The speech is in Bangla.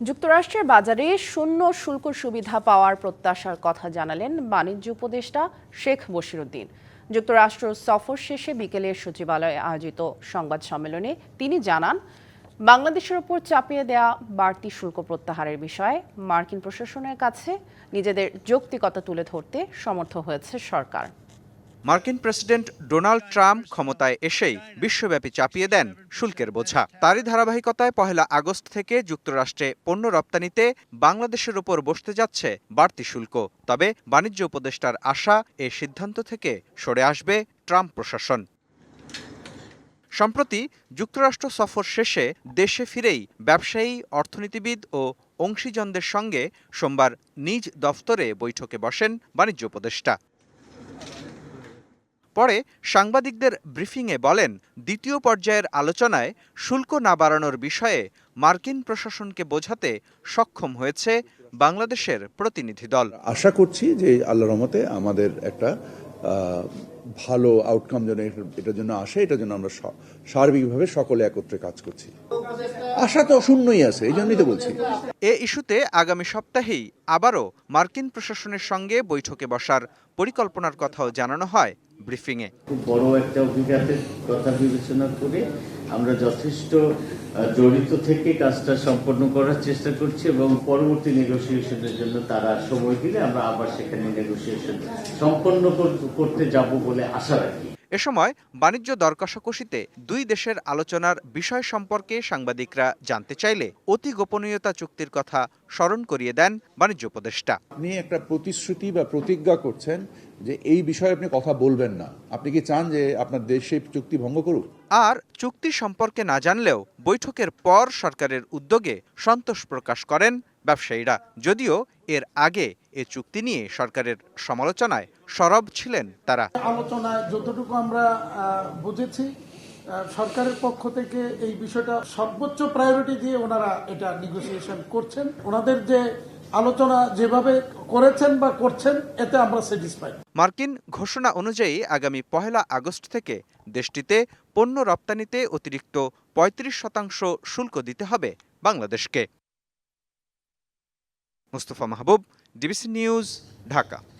যুক্তরাষ্ট্রের বাজারে শূন্য শুল্ক সুবিধা পাওয়ার প্রত্যাশার কথা জানালেন বাণিজ্য উপদেষ্টা শেখ বশিরুদ্দিন যুক্তরাষ্ট্র সফর শেষে বিকেলে সচিবালয়ে আয়োজিত সংবাদ সম্মেলনে তিনি জানান, বাংলাদেশের ওপর চাপিয়ে দেয়া বাড়তি শুল্ক প্রত্যাহারের বিষয়ে মার্কিন প্রশাসনের কাছে নিজেদের যৌক্তিকতা তুলে ধরতে সমর্থ হয়েছে সরকার। মার্কিন প্রেসিডেন্ট ডোনাল্ড ট্রাম্প ক্ষমতায় এসেই বিশ্বব্যাপী চাপিয়ে দেন শুল্কের বোঝা। তারই ধারাবাহিকতায় পহেলা আগস্ট থেকে যুক্তরাষ্ট্রে পণ্য রপ্তানিতে বাংলাদেশের ওপর বসতে যাচ্ছে বাড়তি শুল্ক। তবে বাণিজ্য উপদেষ্টার আশা এ সিদ্ধান্ত থেকে সরে আসবে ট্রাম্প প্রশাসন। সম্প্রতি যুক্তরাষ্ট্র সফর শেষে দেশে ফিরেই ব্যবসায়ী, অর্থনীতিবিদ ও অংশীজনদের সঙ্গে সোমবার নিজ দফতরে বৈঠকে বসেন বাণিজ্য উপদেষ্টা। পরে সাংবাদিকদের ব্রিফিংয়ে বলেন দ্বিতীয় পর্যায়ের আলোচনায় শুল্ক না বাড়ানোর বিষয়ে মার্কিন প্রশাসনকে বোঝাতে সক্ষম হয়েছে বাংলাদেশের প্রতিনিধি দল। আশা করছি যে আল্লাহ রহমতে আমাদের একটা ভালো আউটকাম যেন এটার- এটার জন্য আসে এটার জন্য আমরা সার্বিকভাবে সকলে একত্রে কাজ করছি। আশা তো শূন্যই আছে এই জন্যই তো বলছি। এ ইস্যুতে আগামী সপ্তাহেই আবারও মার্কিন প্রশাসনের সঙ্গে বৈঠকে বসার পরিকল্পনার কথাও জানানো হয় ব্রিফিংয়ে। খুব বড় একটা অভিজ্ঞতার কথা বিবেচনা করে আমরা যথেষ্ট জড়িত থেকে কাজটা সম্পন্ন করার চেষ্টা করছি এবং পরবর্তী নেগোসিয়েশনের জন্য তারা সময় দিলে আমরা আবার সেখানে নেগোসিয়েশন সম্পন্ন করতে যাব বলে আশা রাখি। এ সময় বাণিজ্য দর কষাকষিতে দুই দেশের আলোচনার বিষয় সম্পর্কে সাংবাদিকরা জানতে চাইলে অতি গোপনীয়তা চুক্তির কথা স্মরণ করিয়ে দেন বাণিজ্য উপদেষ্টা। আপনি একটা প্রতিশ্রুতি বা প্রতিজ্ঞা করছেন যে এই বিষয়ে আপনি কথা বলবেন না। আপনি কি চান যে আপনার দেশ সেই চুক্তি ভঙ্গ করুক? আর চুক্তি সম্পর্কে না জানলেও বৈঠকের পর সরকারের উদ্যোগে সন্তোষ প্রকাশ করেন ব্যবসায়ীরা। যদিও এর আগে এ চুক্তি নিয়ে সরকারের সমালোচনায় সরব ছিলেন তারা। আলোচনায় যতটুকু আমরা বুঝেছি সরকারের পক্ষ থেকে এই বিষয়টা সর্বোচ্চ প্রায়োরিটি দিয়ে ওনারা এটা নেগোসিয়েশন করছেন। ওনাদের যে আলোচনা যেভাবে করেছেন বা করছেন এতে আমরা স্যাটিসফাইড মার্কিন ঘোষণা অনুযায়ী আগামী পহেলা আগস্ট থেকে দেশটিতে পণ্য রপ্তানিতে অতিরিক্ত ৩৫ শতাংশ শুল্ক দিতে হবে বাংলাদেশকে। Mustafa Mahbub DBC news Dhaka.